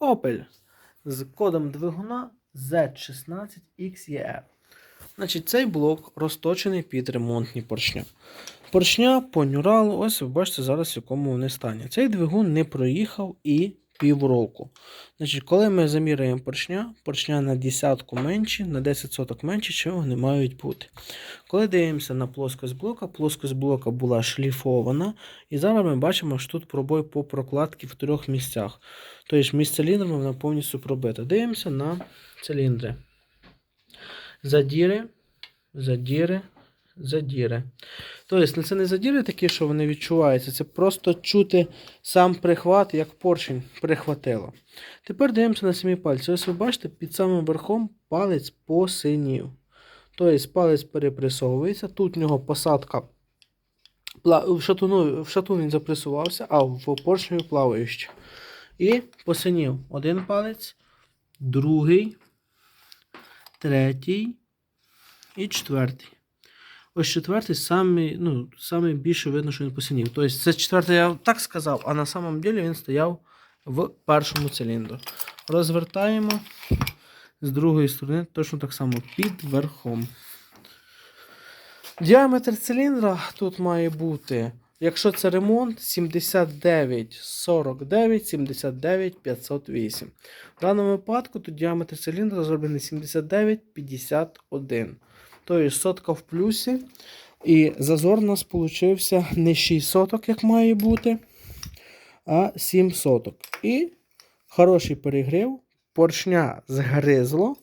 Opel з кодом двигуна Z16XER. Значить, цей блок розточений під ремонтні поршня. Поршня понюрало, ось ви бачите зараз, в якому вони стані. Цей двигун не проїхав і півроку. Значить, коли ми заміряємо поршня, поршня на десятку менші, на 10 соток менші, чого вони мають бути. Коли дивимося на плоскость блока, плоскость блока була шліфована, і зараз ми бачимо, що тут пробой по прокладці в трьох місцях. Тобто між циліндрами вона повністю пробита. Дивимося на циліндри. Задіри, задіри, задіри. Тобто, ну, це не задіри такі, що вони відчуваються, це просто чути сам прихват, як поршень прихватило. Тепер дивимося на самі пальці. Ось ви бачите, під самим верхом палець посинів. Тобто палець перепресовується. Тут в нього посадка в шатуну, в шатун він запресувався, а в поршневі плаваючи. І посинів один палець, другий, третій і четвертий. Ось четвертий самий, ну, самий більше видно, що він посинів. Тобто це четвертий я так сказав, а на самом деле він стояв в першому циліндру. Розвертаємо з другої сторони, точно так само під верхом. Діаметр циліндра тут має бути, якщо це ремонт, 79 49 79 508. В даному випадку тут діаметр циліндра зроблений 79 51. Тобто сотка в плюсі. І зазор у нас получився не 6 соток, як має бути, а 7 соток. І хороший перегрів, поршня згризло.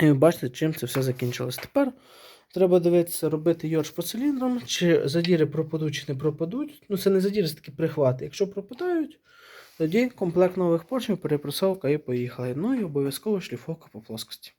І бачите, чим це все закінчилось. Тепер треба дивитися, робити йорш по циліндрам, чи задіри пропадуть, чи не пропадуть. Ну, це не задіри, це такі прихвати. Якщо пропадають, тоді комплект нових поршнів, перепресовка і поїхали. Ну і обов'язково шліфовка по плоскості.